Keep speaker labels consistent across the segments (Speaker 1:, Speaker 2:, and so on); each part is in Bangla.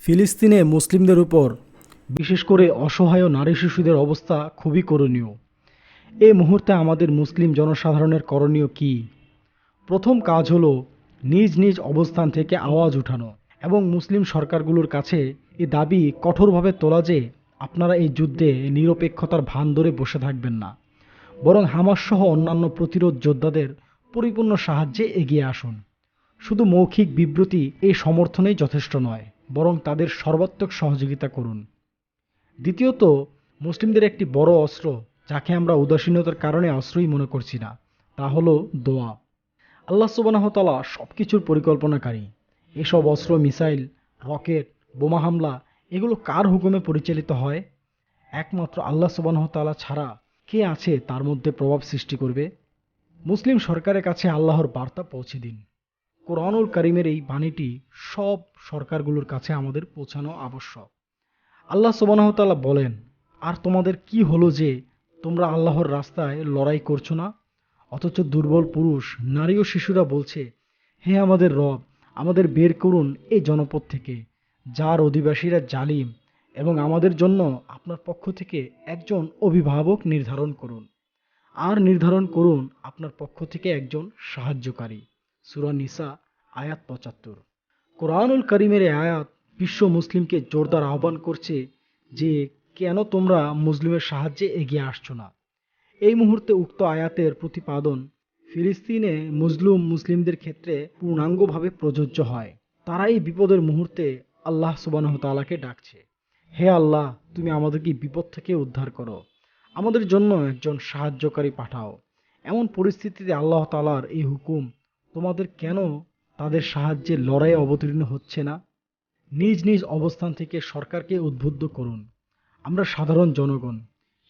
Speaker 1: ফিলিস্তিনে মুসলিমদের উপর। বিশেষ করে অসহায় নারী শিশুদের অবস্থা খুবই করণীয়। এই মুহূর্তে আমাদের মুসলিম জনসাধারণের করণীয় কি? প্রথম কাজ হলো নিজ নিজ অবস্থান থেকে আওয়াজ উঠানো এবং মুসলিম সরকারগুলোর কাছে এ দাবি কঠোরভাবে তোলা যে আপনারা এই যুদ্ধে নিরপেক্ষতার ভান ধরে বসে থাকবেন না। বরং হামাস সহ অন্যান্য প্রতিরোধ যোদ্ধাদের পরিপূর্ণ সাহায্যে এগিয়ে আসুন। শুধু মৌখিক বিবৃতি এই সমর্থনেই যথেষ্ট নয়। বরং তাদের সর্বাত্মক সহযোগিতা করুন। দ্বিতীয়ত, মুসলিমদের একটি বড় অস্ত্র, যাকে আমরা উদাসীনতার কারণে অস্ত্রই মনে করছি না, তা হলো দোয়া। আল্লাহ সুবানাহতালা সব কিছুর পরিকল্পনাকারী। এসব অস্ত্র, মিসাইল, রকেট, বোমা হামলা, এগুলো কার হুকুমে পরিচালিত হয়? একমাত্র আল্লাহ সুবানাহতালা ছাড়া কে আছে তার মধ্যে প্রভাব সৃষ্টি করবে? মুসলিম সরকারের কাছে আল্লাহর বার্তা পৌঁছে দিন। কোরআনুল করিমের এই বাণীটি সব সরকারগুলোর কাছে আমাদের পৌঁছানো আবশ্যক। আল্লাহ সুবানাহতাল্লাহ বলেন, আর তোমাদের কি হলো যে তোমরা আল্লাহর রাস্তায় লড়াই করছ না? অথচ দুর্বল পুরুষ, নারী ও শিশুরা বলছে, হে আমাদের রব, আমাদের বের করুন এই জনপদ থেকে, যার অধিবাসীরা জালিম এবং আমাদের জন্য আপনার পক্ষ থেকে একজন অভিভাবক নির্ধারণ করুন। আর নির্ধারণ করুন আপনার পক্ষ থেকে একজন সাহায্যকারী সুরা নিসা আয়াত পঁচাত্তর। কোরআনুল করিমের আয়াত বিশ্ব মুসলিমকে জোরদার আহ্বান করছে যে, কেন তোমরা মুসলিমের সাহায্যে এগিয়ে আসছো না? এই মুহূর্তে উক্ত আয়াতের প্রতিপাদন ফিলিস্তিনে মুসলুম মুসলিমদের ক্ষেত্রে পূর্ণাঙ্গভাবে প্রযোজ্য হয়। তারা এই বিপদের মুহূর্তে আল্লাহ সুবানহ তালাকে ডাকছে। হে আল্লাহ, তুমি আমাদেরকে বিপদ থেকে উদ্ধার করো। আমাদের জন্য একজন সাহায্যকারী পাঠাও। এমন পরিস্থিতিতে আল্লাহ তালার এই হুকুম তোমাদের কেন তাদের সাহায্যে লড়াই অবতীর্ণ হচ্ছে না। নিজ নিজ অবস্থান থেকে সরকারকে উদ্বুদ্ধ করুন। আমরা সাধারণ জনগণ।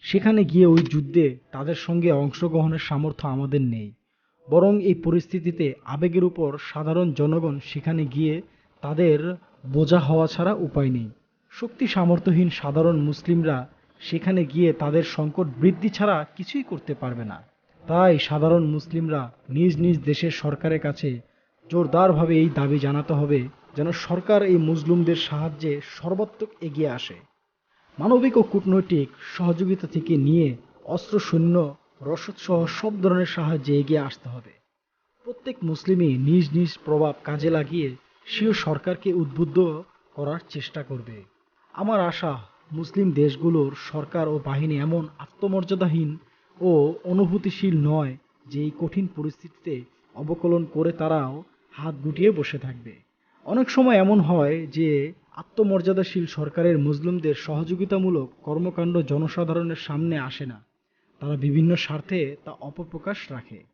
Speaker 1: সেখানে গিয়ে ওই যুদ্ধে তাদের সঙ্গে অংশগ্রহণের সামর্থ্য আমাদের নেই। বরং এই পরিস্থিতিতে আবেগের উপর সাধারণ জনগণ সেখানে গিয়ে তাদের বোঝা হওয়া ছাড়া উপায় নেই। শক্তি সামর্থ্যহীন সাধারণ মুসলিমরা সেখানে গিয়ে তাদের সংকট বৃদ্ধি ছাড়া কিছুই করতে পারবে না। তাই সাধারণ মুসলিমরা নিজ নিজ দেশের সরকারের কাছে জোরদারভাবে এই দাবি জানাতে হবে যেন সরকার এই মুসলিমদের সাহায্যে সর্বাত্মক এগিয়ে আসে। মানবিক ও কূটনৈতিক সহযোগিতা থেকে নিয়ে অস্ত্র রসদ সহ সব ধরনের সাহায্যে এগিয়ে আসতে হবে। প্রত্যেক মুসলিমই নিজ নিজ প্রভাব কাজে লাগিয়ে সেও সরকারকে উদ্বুদ্ধ করার চেষ্টা করবে। আমার আশা, মুসলিম দেশগুলোর সরকার ও বাহিনী এমন আত্মমর্যাদাহীন ও অনুভূতিশীল নয় যে এই কঠিন পরিস্থিতিতে অবকলন করে তারাও হাত গুটিয়ে বসে থাকবে। অনেক সময় এমন হয় যে আত্মমর্যাদাশীল সরকারের মুসলিমদের সহযোগিতামূলক কর্মকাণ্ড জনসাধারণের সামনে আসে না। তারা বিভিন্ন স্বার্থে তা অপপ্রকাশ রাখে।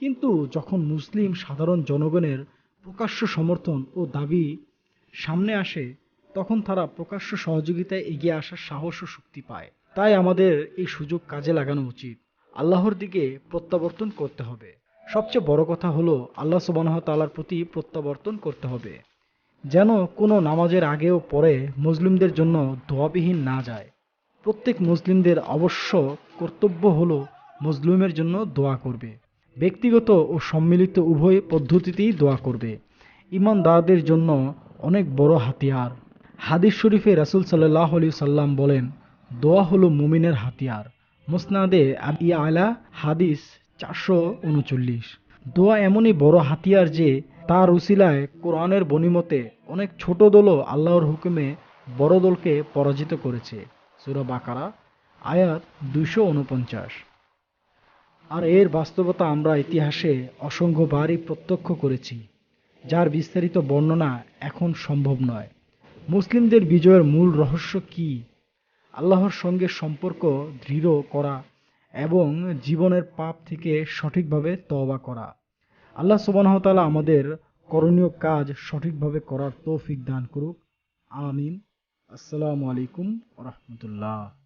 Speaker 1: কিন্তু যখন মুসলিম সাধারণ জনগণের প্রকাশ্য সমর্থন ও দাবি সামনে আসে, তখন তারা প্রকাশ্য সহযোগিতায় এগিয়ে আসার সাহস ও শক্তি পায়। তাই আমাদের এই সুযোগ কাজে লাগানো উচিত। আল্লাহর দিকে প্রত্যাবর্তন করতে হবে। সবচেয়ে বড় কথা হলো আল্লাহ সুবাহ তালার প্রতি প্রত্যাবর্তন করতে হবে, যেন কোনো নামাজের আগেও পরে মুসলিমদের জন্য দোয়াবিহীন না যায়। প্রত্যেক মুসলিমদের অবশ্য কর্তব্য হলো মুসলিমের জন্য দোয়া করবে। ব্যক্তিগত ও সম্মিলিত উভয় পদ্ধতিতেই দোয়া করবে। ইমানদারদের জন্য অনেক বড় হাতিয়ার। হাদিস শরীফে রাসুল সাল্লাহ আলি সাল্লাম বলেন, দোয়া হলো মুমিনের হাতিয়ার। মুসনাদে আলা হাদিস চারশো উনচল্লিশ। দোয়া এমনই বড় হাতিয়ার যে তার উসিলায় কোরআনের বনিমতে অনেক ছোট দলও আল্লাহর হুকুমে বড় দলকে পরাজিত করেছে। সুরা বাকারা, আয়াত দুইশো উনপঞ্চাশ। আর এর বাস্তবতা আমরা ইতিহাসে অসংখ্যবারই প্রত্যক্ষ করেছি, যার বিস্তারিত বর্ণনা এখন সম্ভব নয়। মুসলিমদের বিজয়ের মূল রহস্য কি? আল্লাহর সঙ্গে সম্পর্ক দৃঢ় করা এবং জীবনের পাপ থেকে সঠিকভাবে তওবা করা। আল্লাহ সুবানহতালা আমাদের করণীয় কাজ সঠিকভাবে করার তৌফিক দান করুক। আমিন। আসসালামু আলাইকুম রহমতুল্লাহ।